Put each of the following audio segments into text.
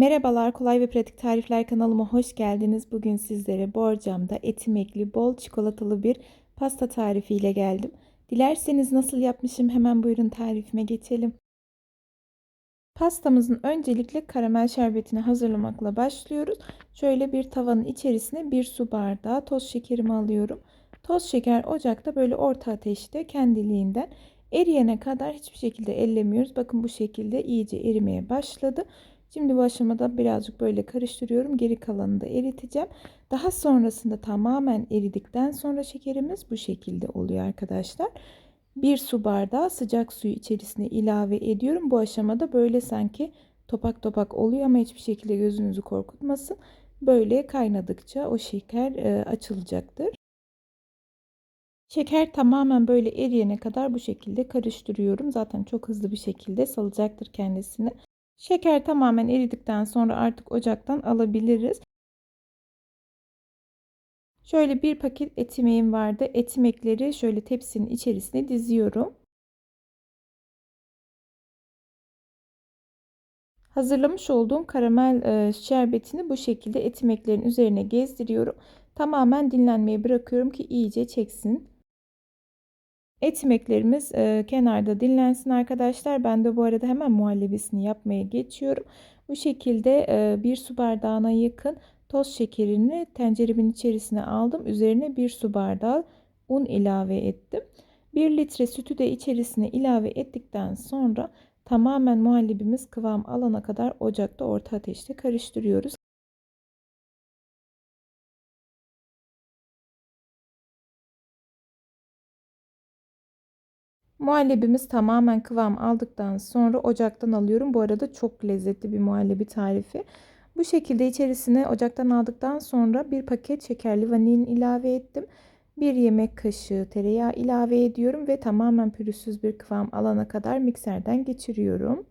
Merhabalar, kolay ve pratik tarifler kanalıma hoş geldiniz. Bugün sizlere borcamda etimekli, bol çikolatalı bir pasta tarifi ile geldim. Dilerseniz nasıl yapmışım hemen buyurun tarifime geçelim. Pastamızın öncelikle karamel şerbetini hazırlamakla başlıyoruz. Şöyle bir tavanın içerisine bir su bardağı toz şekerimi alıyorum. Toz şeker ocakta böyle orta ateşte kendiliğinden eriyene kadar hiçbir şekilde ellemiyoruz. Bakın bu şekilde iyice erimeye başladı. Şimdi bu aşamada birazcık böyle karıştırıyorum. Geri kalanını da eriteceğim. Daha sonrasında tamamen eridikten sonra şekerimiz bu şekilde oluyor arkadaşlar. Bir su bardağı sıcak suyu içerisine ilave ediyorum. Bu aşamada böyle sanki topak topak oluyor ama hiçbir şekilde gözünüzü korkutmasın. Böyle kaynadıkça o şeker e, açılacaktır. Şeker tamamen böyle eriyene kadar bu şekilde karıştırıyorum. Zaten çok hızlı bir şekilde salacaktır kendisini. Şeker tamamen eridikten sonra artık ocaktan alabiliriz. Şöyle bir paket etimeğim vardı. Etimekleri şöyle tepsinin içerisine diziyorum. Hazırlamış olduğum karamel e, şerbetini bu şekilde etimeklerin üzerine gezdiriyorum. Tamamen dinlenmeye bırakıyorum ki iyice çeksin. Etimeklerimiz e, kenarda dinlensin arkadaşlar. Ben de bu arada hemen muhallebisini yapmaya geçiyorum. Bu şekilde e, bir su bardağına yakın toz şekerini tenceremin içerisine aldım. Üzerine bir su bardağı un ilave ettim. 1 litre sütü de içerisine ilave ettikten sonra tamamen muhallebimiz kıvam alana kadar ocakta orta ateşte karıştırıyoruz. Muhallebimiz tamamen kıvam aldıktan sonra ocaktan alıyorum. Bu arada çok lezzetli bir muhallebi tarifi. Bu şekilde içerisine ocaktan aldıktan sonra bir paket şekerli vanilin ilave ettim. Bir yemek kaşığı tereyağı ilave ediyorum ve tamamen pürüzsüz bir kıvam alana kadar mikserden geçiriyorum.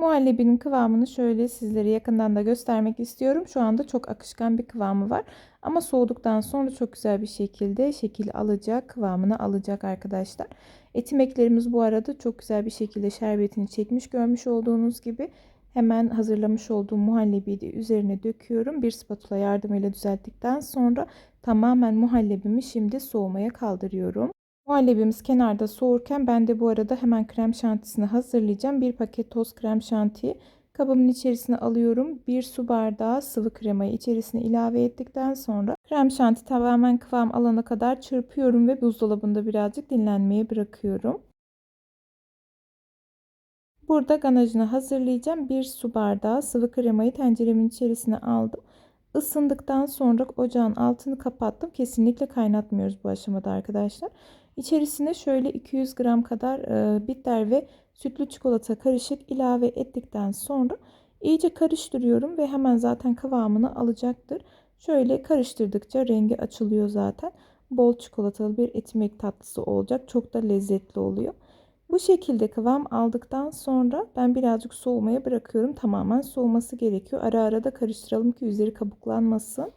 Muhallebinin kıvamını şöyle sizlere yakından da göstermek istiyorum. Şu anda çok akışkan bir kıvamı var. Ama soğuduktan sonra çok güzel bir şekilde şekil alacak, kıvamını alacak arkadaşlar. Etimeklerimiz bu arada çok güzel bir şekilde şerbetini çekmiş görmüş olduğunuz gibi. Hemen hazırlamış olduğum muhallebiyi de üzerine döküyorum. Bir spatula yardımıyla düzelttikten sonra tamamen muhallebimi şimdi soğumaya kaldırıyorum. Muhallebimiz kenarda soğurken ben de bu arada hemen krem şantisini hazırlayacağım. Bir paket toz krem şantiyi kabımın içerisine alıyorum. Bir su bardağı sıvı kremayı içerisine ilave ettikten sonra krem şanti tamamen kıvam alana kadar çırpıyorum ve buzdolabında birazcık dinlenmeye bırakıyorum. Burada ganajını hazırlayacağım. Bir su bardağı sıvı kremayı tenceremin içerisine aldım. Isındıktan sonra ocağın altını kapattım. Kesinlikle kaynatmıyoruz bu aşamada arkadaşlar. İçerisine şöyle 200 gram kadar e, bitter ve sütlü çikolata karışık ilave ettikten sonra iyice karıştırıyorum ve hemen zaten kıvamını alacaktır. Şöyle karıştırdıkça rengi açılıyor zaten. Bol çikolatalı bir etimek tatlısı olacak. Çok da lezzetli oluyor. Bu şekilde kıvam aldıktan sonra ben birazcık soğumaya bırakıyorum. Tamamen soğuması gerekiyor. Ara ara da karıştıralım ki üzeri kabuklanmasın.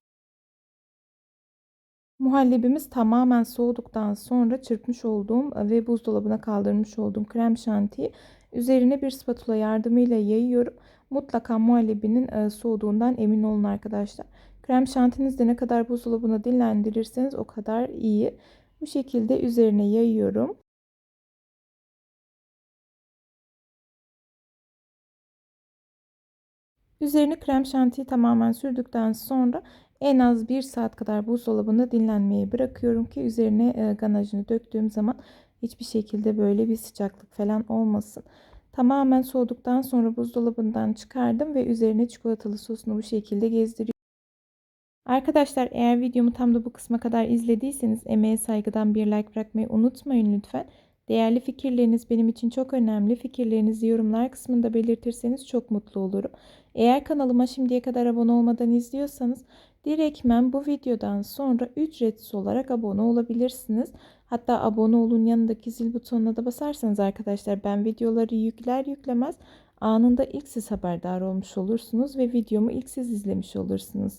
Muhallebimiz tamamen soğuduktan sonra çırpmış olduğum ve buzdolabına kaldırmış olduğum krem şantiyi üzerine bir spatula yardımıyla yayıyorum. Mutlaka muhallebinin e, soğuduğundan emin olun arkadaşlar. Krem şantinizi de ne kadar buzdolabına dinlendirirseniz o kadar iyi. Bu şekilde üzerine yayıyorum. Üzerine krem şantiyi tamamen sürdükten sonra en az 1 saat kadar buzdolabında dinlenmeye bırakıyorum ki üzerine e, ganajını döktüğüm zaman hiçbir şekilde böyle bir sıcaklık falan olmasın. Tamamen soğuduktan sonra buzdolabından çıkardım ve üzerine çikolatalı sosunu bu şekilde gezdiriyorum. Arkadaşlar eğer videomu tam da bu kısma kadar izlediyseniz emeğe saygıdan bir like bırakmayı unutmayın lütfen. Değerli fikirleriniz benim için çok önemli. Fikirlerinizi yorumlar kısmında belirtirseniz çok mutlu olurum. Eğer kanalıma şimdiye kadar abone olmadan izliyorsanız direktmen bu videodan sonra ücretsiz olarak abone olabilirsiniz. Hatta abone olun yanındaki zil butonuna da basarsanız arkadaşlar ben videoları yükler yüklemez anında ilk siz haberdar olmuş olursunuz ve videomu ilk siz izlemiş olursunuz.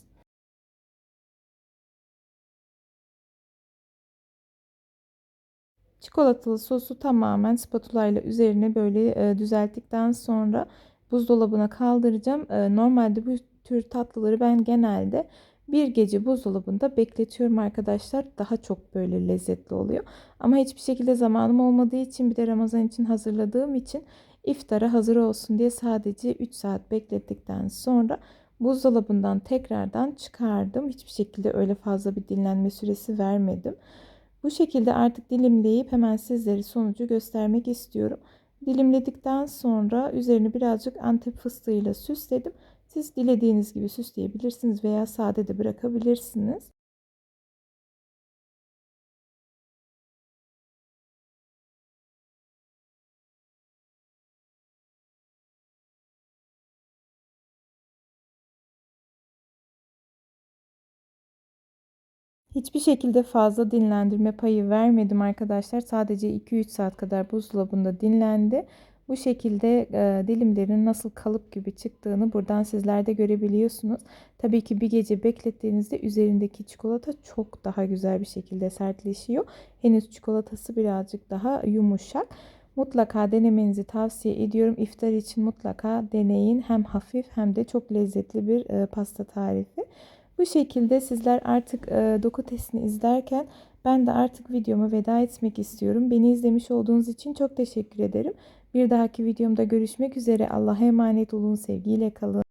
Çikolatalı sosu tamamen spatula ile üzerine böyle e, düzelttikten sonra buzdolabına kaldıracağım. E, normalde bu tür tatlıları ben genelde bir gece buzdolabında bekletiyorum arkadaşlar. Daha çok böyle lezzetli oluyor. Ama hiçbir şekilde zamanım olmadığı için bir de Ramazan için hazırladığım için iftara hazır olsun diye sadece 3 saat beklettikten sonra buzdolabından tekrardan çıkardım. Hiçbir şekilde öyle fazla bir dinlenme süresi vermedim. Bu şekilde artık dilimleyip hemen sizlere sonucu göstermek istiyorum. Dilimledikten sonra üzerini birazcık antep fıstığıyla süsledim. Siz dilediğiniz gibi süsleyebilirsiniz veya sade de bırakabilirsiniz. Hiçbir şekilde fazla dinlendirme payı vermedim arkadaşlar. Sadece 2-3 saat kadar buzdolabında dinlendi. Bu şekilde e, dilimlerin nasıl kalıp gibi çıktığını buradan sizler de görebiliyorsunuz. Tabii ki bir gece beklettiğinizde üzerindeki çikolata çok daha güzel bir şekilde sertleşiyor. Henüz çikolatası birazcık daha yumuşak. Mutlaka denemenizi tavsiye ediyorum. İftar için mutlaka deneyin. Hem hafif hem de çok lezzetli bir e, pasta tarifi. Bu şekilde sizler artık e, doku testini izlerken ben de artık videoma veda etmek istiyorum. Beni izlemiş olduğunuz için çok teşekkür ederim. Bir dahaki videomda görüşmek üzere. Allah'a emanet olun. Sevgiyle kalın.